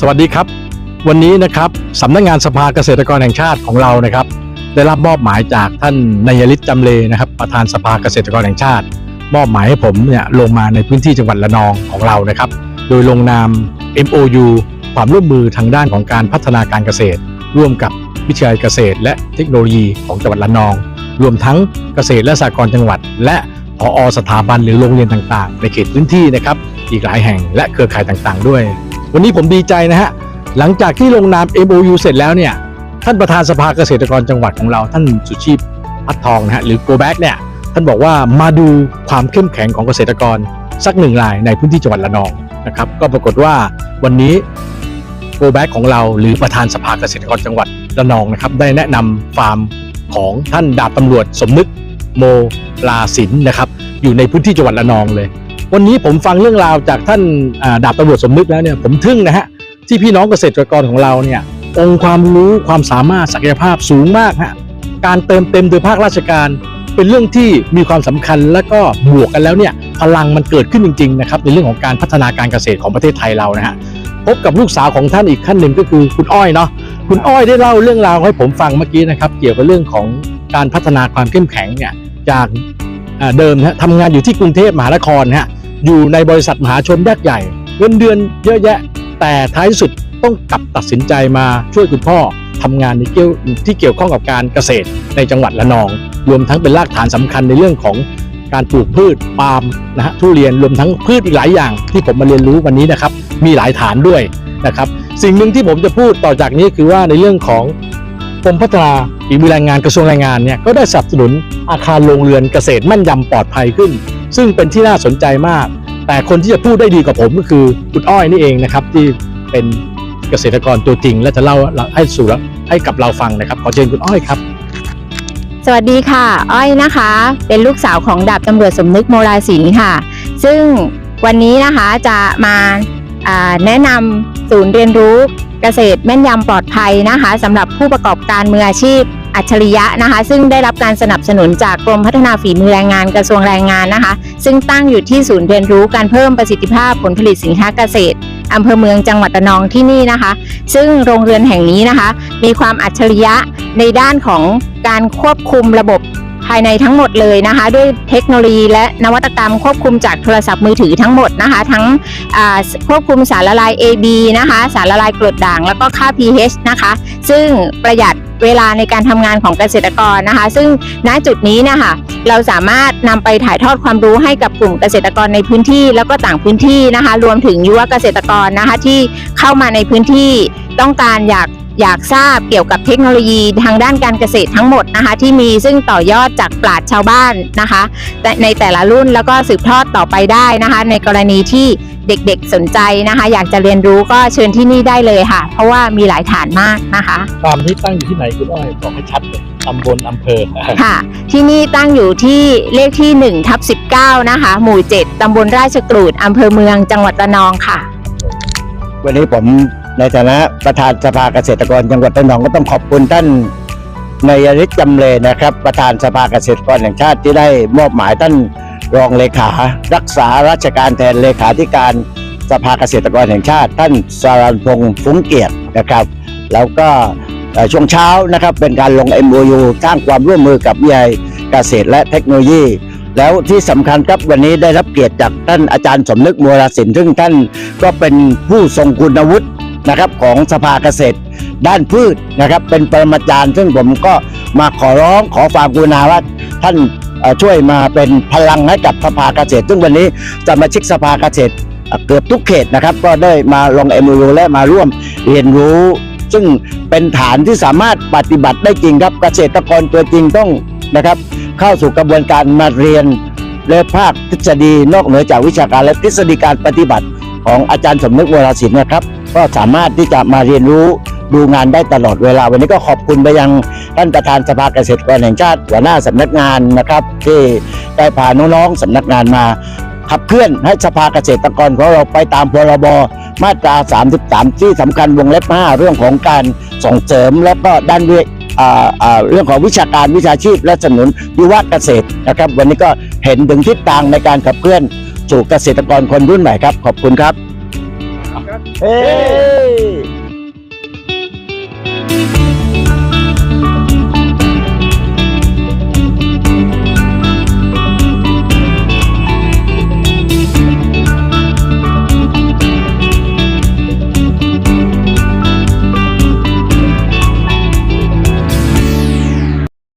สวัสดีครับ วันนี้นะครับสำนักงานสภาเกษตรกรแห่งชาติของเรานะครับ ได้รับมอบหมายจากท่านนายลิศจำเลนะครับ ประธานสภาเกษตรกรแห่งชาติ มอบหมายให้ผมเนี่ยลงมาในพื้นที่จังหวัดระนองของเรานะครับ โดยลงนาม MOU ความร่วมมือทางด้านของการพัฒนาการเกษตร ร่วมกับวิทยาลัยเกษตร และเทคโนโลยีของจังหวัดระนอง รวมทั้งเกษตรและสหกรณ์จังหวัด และผอสถาบันหรือโรงเรียนต่างๆ ในเขตพื้นที่นะครับ อีกหลายแห่งและเครือข่ายต่างๆ ด้วย วันนี้ผมดีใจนะฮะ หลังจากที่ลงนาม MOU เสร็จแล้วเนี่ย ท่านประธานสภาเกษตรกรจังหวัดของเราท่านสุชีพพัดทองนะฮะหรือ Go Back เนี่ย ท่านบอกว่ามาดูความเข้มแข็งของเกษตรกรสักหนึ่งรายในพื้นที่จังหวัดระนองนะครับ ก็ปรากฏว่าวันนี้ Go Back ของเราหรือประธานสภาเกษตรกรจังหวัดระนองนะครับ ได้แนะนำฟาร์มของท่านดาบตำรวจสมนึกโมลาสินนะครับ อยู่ในพื้นที่จังหวัดระนองเลย วันนี้ผมฟังเรื่องราวจากท่านดาบตำรวจสมนึกแล้วเนี่ยผมทึ่งนะฮะที่พี่น้องเกษตรกรของเราเนี่ยองค์ความรู้ความสามารถศักยภาพสูงมากฮะการเติมเต็มโดยภาคราชการ เป็นเรื่องที่มีความสำคัญและก็บวกกันแล้วเนี่ยพลังมันเกิดขึ้นจริงๆนะครับในเรื่องของการพัฒนาการเกษตรของประเทศไทยเรานะฮะพบกับลูกสาวของท่านอีกขั้นหนึ่งก็คือคุณอ้อยเนาะคุณอ้อยได้เล่าเรื่องราวให้ผมฟังเมื่อกี้นะครับเกี่ยวกับเรื่องของการพัฒนาความเข้มแข็งเนี่ยจากเดิมนะฮะทำงานอยู่ที่กรุงเทพมหานครนะฮะ อยู่ในบริษัทมหาชนยักษ์ใหญ่เงินเดือนเยอะแยะ แต่ท้ายสุดต้องกลับตัดสินใจมาช่วยคุณพ่อทำงานในเกี่ยวที่เกี่ยวข้องกับการเกษตรในจังหวัดระนอง รวมทั้งเป็นรากฐานสำคัญในเรื่องของการปลูกพืชปาล์มนะฮะทุเรียนรวมทั้งพืชอีกหลายอย่าง ที่ผมมาเรียนรู้วันนี้นะครับ มีหลายฐานด้วยนะครับ สิ่งหนึ่งที่ผมจะพูดต่อจากนี้คือว่าในเรื่องของกรมพัฒนาฝีมือแรงงานกระทรวงแรงงานเนี่ยก็ได้สนับสนุนอาคารโรงเรือนเกษตรแม่นยำปลอดภัยขึ้น ซึ่งเป็นที่น่าสนใจมาก แต่คนที่จะพูดได้ดีกว่าผมก็คือคุณอ้อยนี่เองนะครับ ที่เป็นเกษตรกรตัวจริง และจะเล่าให้สู่ให้กับเราฟังนะครับ ขอเชิญคุณอ้อยครับสวัสดีค่ะ อ้อยนะคะ เป็นลูกสาวของดาบตำรวจสมนึกโมราศิลป์ค่ะ ซึ่งวันนี้นะคะจะมาอ่าแนะนำศูนย์เรียนรู้เกษตรแม่นยำปลอดภัยนะคะสำหรับผู้ประกอบการมืออาชีพ อัจฉริยะนะคะ ซึ่งได้รับการสนับสนุนจากกรมพัฒนาฝีมือแรงงานกระทรวงแรงงานนะคะ ซึ่งตั้งอยู่ที่ศูนย์เรียนรู้การเพิ่มประสิทธิภาพผลผลิตสินค้าเกษตรอำเภอเมืองจังหวัดระนองที่นี่นะคะ ซึ่งโรงเรือนแห่งนี้นะคะ มีความอัจฉริยะในด้านของการควบคุมระบบภายในทั้งหมดเลยนะคะ ด้วยเทคโนโลยีและนวัตกรรมควบคุมจากโทรศัพท์มือถือทั้งหมดนะคะ ทั้งควบคุมสารละลาย AB นะคะ สารละลายกรดด่างแล้วก็ค่า pH นะคะ ซึ่งประหยัด เวลาในการทำงานของเกษตรกรนะคะ ซึ่งณจุดนี้นะคะเราสามารถนำไปถ่ายทอดความรู้ให้กับกลุ่มเกษตรกรในพื้นที่ แล้วก็ต่างพื้นที่นะคะ รวมถึงยุวเกษตรกรนะคะที่เข้ามาในพื้นที่ต้องการอยากอยากทราบเกี่ยวกับเทคโนโลยีทางด้านการเกษตรทั้งหมดนะคะ ที่มีซึ่งต่อยอดจากปราชญ์ชาวบ้านนะคะแต่ในแต่ละรุ่นแล้วก็สืบทอดต่อไปได้นะคะ ในกรณีที่ เด็กๆสนใจนะคะ อยากจะเรียนรู้ก็เชิญที่นี่ได้เลยค่ะ เพราะว่ามีหลายฐานมากนะคะฟาร์มที่ตั้งอยู่ที่ไหนคุณอ้อยบอกให้ชัดเลยตำบลอำเภอค่ะ ที่นี่ตั้งอยู่ที่เลขที่1ทับ19 นะคะ หมู่ 7ตำบลราชกรูดอำเภอเมืองจังหวัดระนองค่ะ วันนี้ผมในฐานะประธานสภาเกษตรกรจังหวัดระนองก็ต้องขอบคุณท่านนายฤทธิ์จำเลยนะครับ ประธานสภาเกษตรกรแห่งชาติที่ได้มอบหมายท่าน รองเลขา รักษาราชการแทนเลขาธิการสภาเกษตรกรแห่งชาติ ท่านสารันพงษ์ฟุ้งเกียรตินะครับ แล้วก็ช่วงเช้านะครับเป็นการลง MOU สร้างความร่วมมือกับวิทยาลัยเกษตรและเทคโนโลยี แล้วที่สำคัญครับวันนี้ได้รับเกียรติจากท่านอาจารย์สมนึกมัวราศิลป์ซึ่งท่านก็เป็นผู้ทรงคุณวุฒินะครับของสภาเกษตร ด้านพืชนะครับเป็นปรมาจารย์ ซึ่งผมก็มาขอร้องขอความกรุณาว่าท่าน ช่วยมาเป็นพลังให้กับสภาเกษตร ซึ่งวันนี้สมาชิกสภาเกษตรเกือบทุกเขตนะครับ ก็ได้มาลง MOU และมาร่วมเรียนรู้ ซึ่งเป็นฐานที่สามารถปฏิบัติได้จริงครับเกษตรกรตัวจริงต้องนะครับ เข้าสู่กระบวนการมาเรียนและภาคทฤษฎีนอกเหนือจากวิชาการและทฤษฎีการปฏิบัติของอาจารย์สมนึกวราศิลป์นะครับ ก็สามารถที่จะมาเรียนรู้ดูงานได้ตลอดเวลา วันนี้ก็ขอบคุณไปยัง ท่านประธานสภาเกษตรกรแห่งชาติหัวหน้าสำนักงานนะครับ ที่ได้พาน้องๆสำนักงานมาขับเคลื่อนให้สภาเกษตรกรของเราไปตามพรบมาตรา 33 ที่สำคัญวงเล็บ 5 เรื่องของการส่งเสริมแล้วก็ด้านวิอ่าอ่าเรื่องของวิชาการวิชาชีพและสนับสนุนยุวเกษตรนะครับ วันนี้ก็เห็นถึงทิศทางในการขับเคลื่อนสู่เกษตรกรคนรุ่นใหม่ครับ ขอบคุณครับ เฮ้